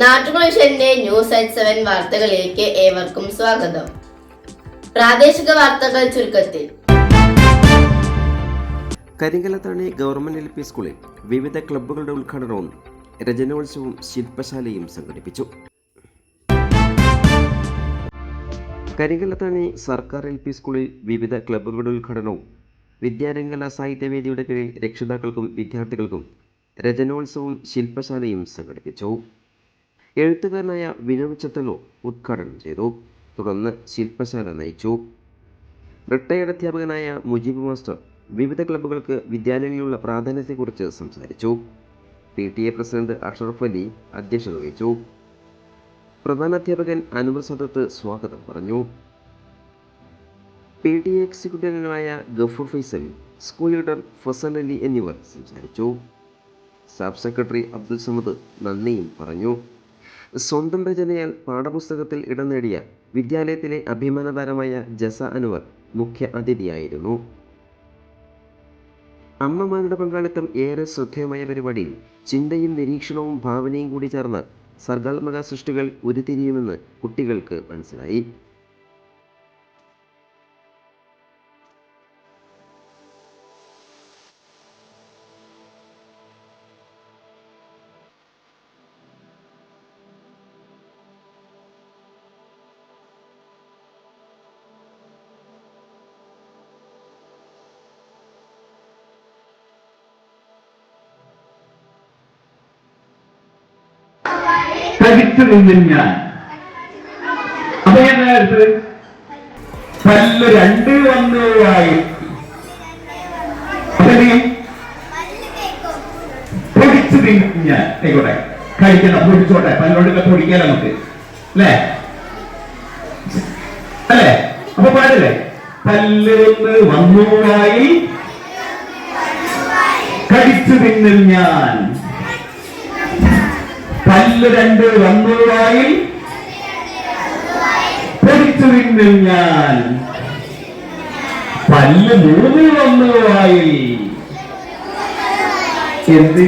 നാട്ടുകുളിഷന്റെ news at seven വാർത്തകളിലേക്ക് ഏവർക്കും സ്വാഗതം. പ്രാദേശിക വാർത്തകൾ ചുരുക്കത്തിൽ. കരിങ്കലത്താണി ഗവൺമെന്റ് എൽ പി സ്കൂളിൽ വിവിധ ക്ലബ്ബുകളുടെ ഉദ്ഘാടനവും രചനോത്സവവും ശില്പശാലയും സംഘടിപ്പിച്ചു. കരിങ്കലത്താണി സർക്കാർ എൽ പി സ്കൂളിൽ വിവിധ ക്ലബ്ബുകളുടെ ഉദ്ഘാടനവും വിദ്യാരംഗല സാഹിത്യവേദിയുടെ കീഴിൽ രക്ഷിതാക്കൾക്കും വിദ്യാർത്ഥികൾക്കും രചനോത്സവവും ശില്പശാലയും സംഘടിപ്പിച്ചു. എഴുത്തുകാരനായ വിനോദ് ഉദ്ഘാടനം ചെയ്തു. തുടർന്ന് ശില്പശാല നയിച്ചു. റിട്ടയർഡ് അധ്യാപകനായ മുജീബ് മാസ്റ്റർ വിവിധ ക്ലബ്ബുകൾക്ക് വിദ്യാലയങ്ങളിലുള്ള പ്രാധാന്യത്തെക്കുറിച്ച് സംസാരിച്ചു. P T A president Ashraf Ali അധ്യക്ഷത വഹിച്ചു. പ്രധാന അധ്യാപകൻ അൻവർ സദത്ത് സ്വാഗതം പറഞ്ഞു. P T A executive Gafoor Faisal school leader Fazal Ali എന്നിവർ സംസാരിച്ചു. സബ് സെക്രട്ടറി അബ്ദുൽ സമദ് നന്ദിയും പറഞ്ഞു. സ്വന്തം രചനയാൽ പാഠപുസ്തകത്തിൽ ഇടം നേടിയ വിദ്യാലയത്തിലെ അഭിമാനതാരമായ ജസ അൻവർ മുഖ്യ അതിഥിയായിരുന്നു. അമ്മമാരുടെ പങ്കാളിത്തം ഏറെ ശ്രദ്ധേയമായ പരിപാടിയിൽ ചിന്തയും നിരീക്ഷണവും ഭാവനയും കൂടി ചേർന്ന സർഗാത്മക സൃഷ്ടികൾ ഉരുത്തിരിയുമെന്ന് കുട്ടികൾക്ക് മനസ്സിലായി. കടിച്ചു നിന്നും ഞാൻ. അപ്പൊ ഞാൻ പല്ല് രണ്ട് ചെയ്യും? പൊടിച്ചു നിന്നും ഞാൻ. ആയിക്കോട്ടെ. കഴിക്കണം. പൊടിച്ചോട്ടെ. പല്ലോടൊക്കെ പൊടിക്കാൻ നമുക്ക്. അല്ലേ? അല്ലേ? അപ്പൊ പാടില്ലേ? പല്ല് ഒന്ന് വന്നുവായി കടിച്ചു തിന്നും ഞാൻ. പല്ല് രണ്ട് വന്നുവായി പൊടിച്ചു തിന്നും ഞാൻ. പല്ല് മൂന്ന് വന്നുവായി എന്ത്?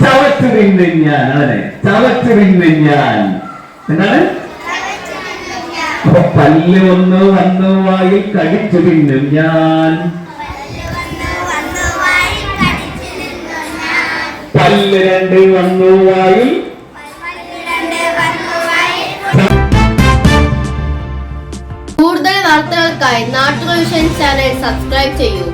ചവച്ചു തിന്നും ഞാൻ. അതെ ചവച്ചു തിന്നും ഞാൻ. എന്താണ്? അപ്പൊ പല്ല് ഒന്ന് വന്നുവായി കടിച്ചു തിന്നും ഞാൻ. പല്ല് രണ്ട് വന്നു വന്നുവായി. കൂടുതൽ വാർത്തകൾക്കായി നാട്ടുകുളിഷൻ ചാനൽ സബ്സ്ക്രൈബ് ചെയ്യൂ.